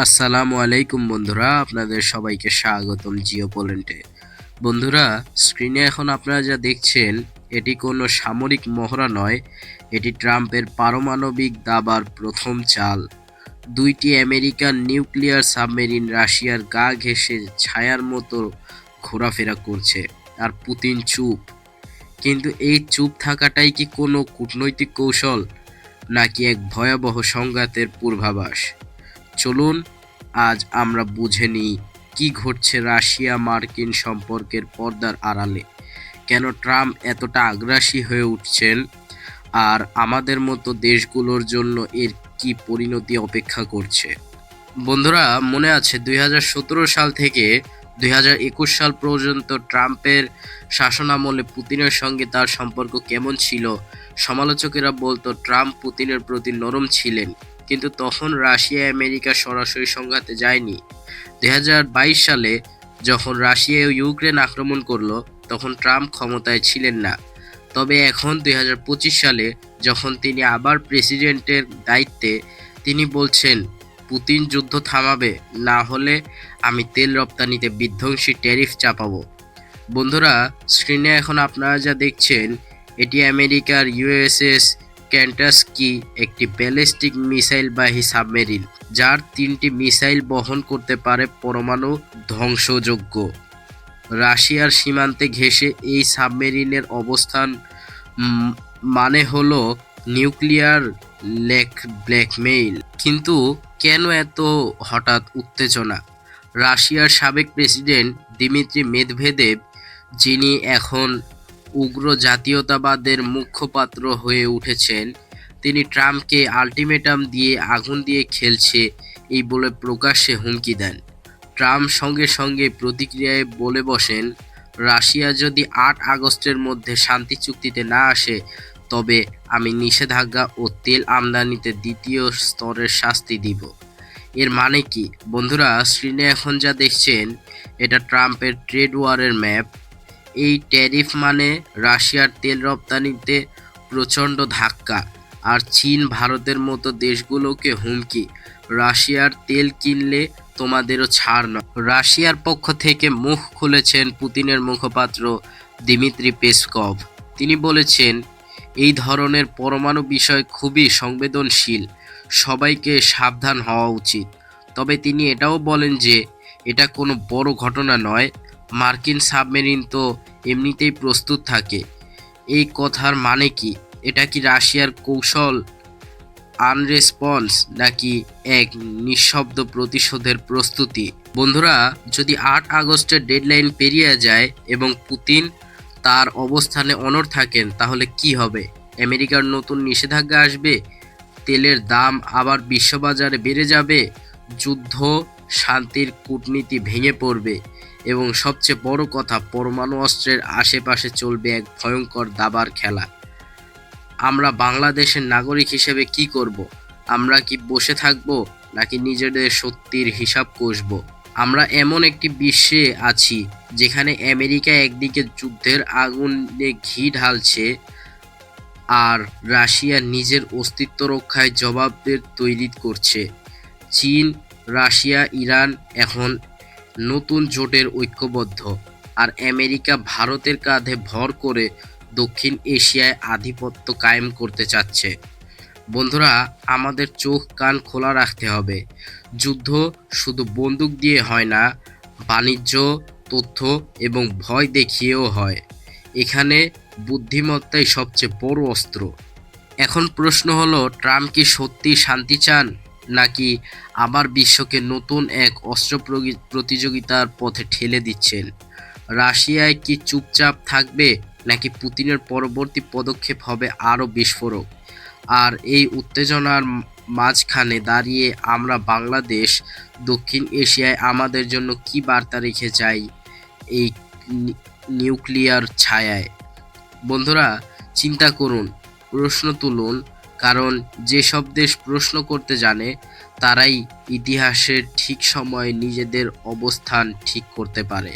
আসসালামু আলাইকুম বন্ধুরা, আপনাদের সবাইকে স্বাগতম জিও পোল্যান্ডে বন্ধুরা স্ক্রিনে এখন আপনারা যা দেখছেন, এটি কোনো সামরিক মহড়া নয়, এটি ট্রাম্পের পারমাণবিক দাবার প্রথম চাল। দুইটি আমেরিকান নিউক্লিয়ার সাবমেরিন রাশিয়ার গা ঘেঁষে ছায়ার মতো ঘোরাফেরা করছে, আর পুতিন চুপ। কিন্তু এই চুপ থাকাটাই কি কোনো কূটনৈতিক কৌশল, নাকি এক ভয়াবহ সংঘাতের পূর্বাভাস? চলুন, আজ আমরা বুঝে নিই কি ঘটছে রাশিয়া মার্কিন সম্পর্কের পর্দার আড়ালে। কেন ট্রাম্প এতটা আগ্রাসী হয়ে উঠছেন? আর আমাদের মতো দেশগুলোর জন্য এর কি পরিণতি অপেক্ষা করছে? বন্ধুরা, মনে আছে দুই হাজার সতেরো সাল থেকে দুই হাজার একুশ সাল পর্যন্ত ট্রাম্পের শাসনামলে পুতিনের সঙ্গে তার সম্পর্ক কেমন ছিল? সমালোচকেরা বলতো, ট্রাম্প পুতিনের প্রতি নরম ছিলেন। কিন্তু তখন রাশিয়া আমেরিকা সরাসরি সংঘাতে যায়নি। দু হাজার বাইশ সালে যখন রাশিয়া ইউক্রেন আক্রমণ করল, তখন ট্রাম্প ক্ষমতায় ছিলেন না। তবে এখন দু হাজার পঁচিশ সালে যখন তিনি আবার প্রেসিডেন্টের দায়িত্বে, তিনি বলছেন, পুতিন যুদ্ধ থামাবে, না হলে আমি তেল রপ্তানিতে বিধ্বংসী ট্যারিফ চাপাবো। বন্ধুরা, স্ক্রিনে এখন আপনারা যা দেখছেন, এটি আমেরিকার ইউএসএস ক্যান্টাসকি একটি ব্যালিস্টিক মিসাইলবাহী সাবমেরিন, যার তিনটি মিসাইল বহন করতে পারে পরমাণু ধ্বংসযোগ্য রাশিয়ার সীমান্তে ঘেঁষে এই সাবমেরিনের অবস্থান মানে হলো নিউক্লিয়ার লেক ব্ল্যাকমেইল। কিন্তু কেন এত হঠাৎ উত্তেজনা? রাশিয়ার সাবেক প্রেসিডেন্ট দিমিত্রি মেদভেদেব, যিনি এখন উগ্র জাতীয়তাবাদের মুখপাত্র হয়ে উঠেছেন। তিনি ট্রাম্পকে আলটিমেটাম দিয়ে আগুন দিয়ে খেলছে এই বলে প্রকাশ্যে হুমকি দেন। ট্রাম্প সঙ্গে সঙ্গে প্রতিক্রিয়ায় বলে বসেন, রাশিয়া যদি আট আগস্টের মধ্যে শান্তি চুক্তিতে না আসে, তবে আমি নিষেধাজ্ঞা ও তেল আমদানিতে দ্বিতীয় স্তরের শাস্তি দিব। এর মানে কি? বন্ধুরা স্ক্রিনে এখন যা দেখছেন, এটা ট্রাম্পের ট্রেড ওয়ারের ম্যাপ। এই ট্যারিফ মানে রাশিয়ার তেল রপ্তানিতে প্রচণ্ড ধাক্কা আর চীন ভারতের মতো দেশগুলোকে হুমকি। রাশিয়ার তেল কিনলে তোমাদেরও ছাড় নয়। রাশিয়ার পক্ষ থেকে মুখ খুলেছেন পুতিনের মুখপাত্র দিমিত্রি পেসকভ তিনি বলেছেন, এই ধরনের পরমাণু বিষয় খুবই সংবেদনশীল। সবাইকে সাবধান হওয়া উচিত। তবে তিনি এটাও বলেন যে, এটা কোনো বড় ঘটনা নয়। মার্কিন সাবমেরিন তো এমনিতেই প্রস্তুত থাকে। এই কথার মানে কি? এটা কি রাশিয়ার কৌশল আনরেসপন্স নাকি এক নিঃশব্দ প্রতিশোধের প্রস্তুতি? বন্ধুরা, যদি আট আগস্টের ডেডলাইন পেরিয়ে যায় এবং পুতিন তার অবস্থানে অনড় থাকেন, তাহলে কি হবে? আমেরিকার নতুন নিষেধাজ্ঞা আসবে, তেলের দাম আবার বিশ্ববাজারে বেড়ে যাবে, যুদ্ধ শান্তির কূটনীতি ভেঙে পড়বে এবং সবচেয়ে বড় কথা, পরমাণু অস্ত্রের আশেপাশে চলবে এক ভয়ঙ্কর দাবার খেলা। আমরা বাংলাদেশের নাগরিক হিসেবে কি করব? আমরা কি বসে থাকব নাকি নিজেদের সত্যির হিসাব কষব? আমরা এমন একটি বিশ্বে আছি যেখানে আমেরিকা একদিকে যুদ্ধের আগুনে ঘি ঢালছে আর রাশিয়া নিজের অস্তিত্ব রক্ষায় জবাবদের তৈরি করছে। চীন রাশিয়া, ইরান এখন নতুন জোটের ঐক্যবদ্ধ আর আমেরিকা ভারতের কাঁধে ভর করে দক্ষিণ এশিয়ায় আধিপত্য কায়েম করতে চাচ্ছে। বন্ধুরা, আমাদের চোখ কান খোলা রাখতে হবে। যুদ্ধ শুধু বন্দুক দিয়ে হয় না, বাণিজ্য, তথ্য এবং ভয় দেখিয়েও হয়। এখানে বুদ্ধিমত্তাই সবচেয়ে বড় অস্ত্র। এখন প্রশ্ন হলো, ট্রাম্প কি সত্যি শান্তি চান? নাকি আবার বিশ্বকে নতুন এক অস্ত্র প্রতিযোগিতার পথে ঠেলে দিচ্ছেন? রাশিয়ায় কি চুপচাপ থাকবে নাকি পুতিনের পরবর্তী পদক্ষেপ হবে আরও বিস্ফোরক? আর এই উত্তেজনার মাঝখানে দাঁড়িয়ে আমরা বাংলাদেশ, দক্ষিণ এশিয়ায় আমাদের জন্য কি বার্তা রেখে যাই এই নিউক্লিয়ার ছায়ায়? বন্ধুরা, চিন্তা করুন, প্রশ্ন তুলুন কারণ যেসব দেশ প্রশ্ন করতে জানে, তারাই ইতিহাসের ঠিক সময়ে নিজেদের অবস্থান ঠিক করতে পারে।